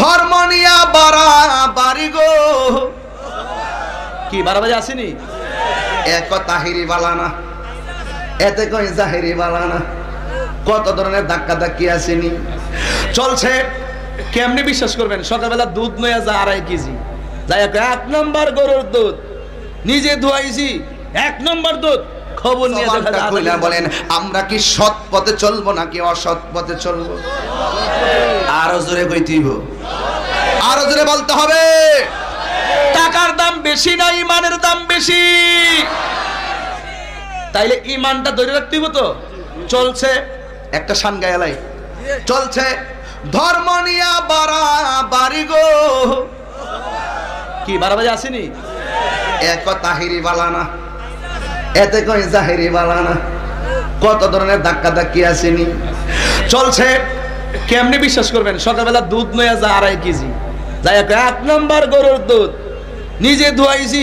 ধর্ম নিয়া বাড়া বাড়ি গো। কি বাড়া বাজে আসেনি? এক তাহিরি বালানা এতে কই জাহিরি বালানা কত ধরনের ধাক্কা ধাক্কি আসেনি। চলছে কেমনে বিশ্বাস করবেন? সকালবেলা দুধ নয়া যা আড়াই কেজি। যাই এক নম্বর গরুর দুধ। নিজে ধুয়াইছি এক নম্বর দুধ। খবর নিয়ে দেখা কইলা বলেন আমরা কি সৎ পথে চলবো নাকি অসৎ পথে চলবো? আরও জোরে কইতিব আরও জোরে বলতে হবে। টাকার দাম বেশি না ইমানের দাম বেশি। তাইলে ইমানটা ধরে রাখতে হইবো তো? চলছে। একটা সান গায়ালাই চলছে। ধর্ম নিয়া বাড়া বাড়ি গো। কি বাড়া বাজে আসেনি এক তাহিরি বালানা এতে কই জাহিরি বালানা কত ধরনের ধাক্কা ধাক্কি আসেনি চলছে, কেমনে বিশ্বাস করবেন? সকালবেলা দুধ নয়া যা আড়াই কেজি। যাই এক নম্বর গরুর দুধ। নিজে ধুয়াইছি,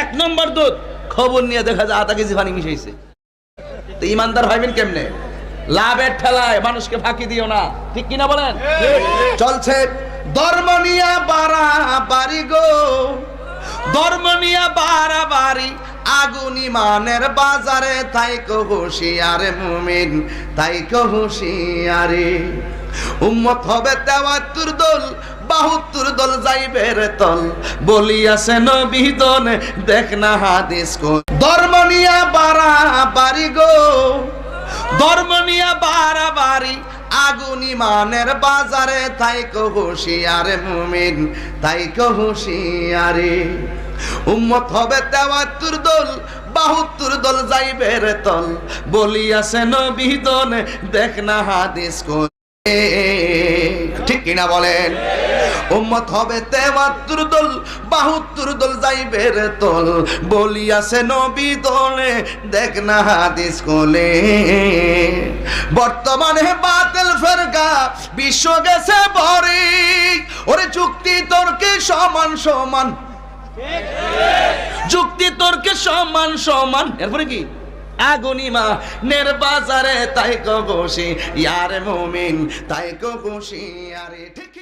এক নম্বর দুধ। খবর নিয়ে দেখা যায় আধা কেজি পানি মিশাইছে। তো ইমানদার হইবেন কেমনে? লাভের ঠেলায় মানুষকে ফাঁকি দিও না। ঠিক কিনা বলেন? চলছে, ধর্ম নিয়া বাড়া বাড়ি গো। ধর্ম নিয়া বাড়া বাড়ি আগুন ইমানের বাজারে, তাই হুশিয়ারে মুমিন, তাই হুশিয়ারে। উম্মত হবে তেওয়াত্তর দল, বাহাত্তর দল যাইবে রে তল। বলিয়াছে নবিদন দেখ না হাদিস কো ধর্ম নিয়া বাড়া বাড়ি গো। ধর্ম নিয়া বাড়া বাড়ি আগুন ইমানের বাজারে, তাই হুশিয়ারে মুমিন, তাই হুশিয়ারে। উম্মত হবে তেওয়াত্তর দল, বাহাত্তর দল যাইবে রে তল বলিয়াছে নবিদন দেখ না হাদিস ঠিক কিনা বলেন? উম্মত হবে তেমাত্তর দল, বাহাত্তর দল যাইবে রে তল বলিয়াছে নবী দলে, দেখ না হাদিস কোলে বর্তমানে বাতিল ফেরকা, বিশ্ব গেছে ভরে ওরে চুক্তি তর্কে সমান সমান? যুক্তি তর্কে সমান সমান এরপরে কি আগুনিমা নের বাজারে তাই কো বসে ইয়ারে মুমিন তাই কো আরে ঠিক?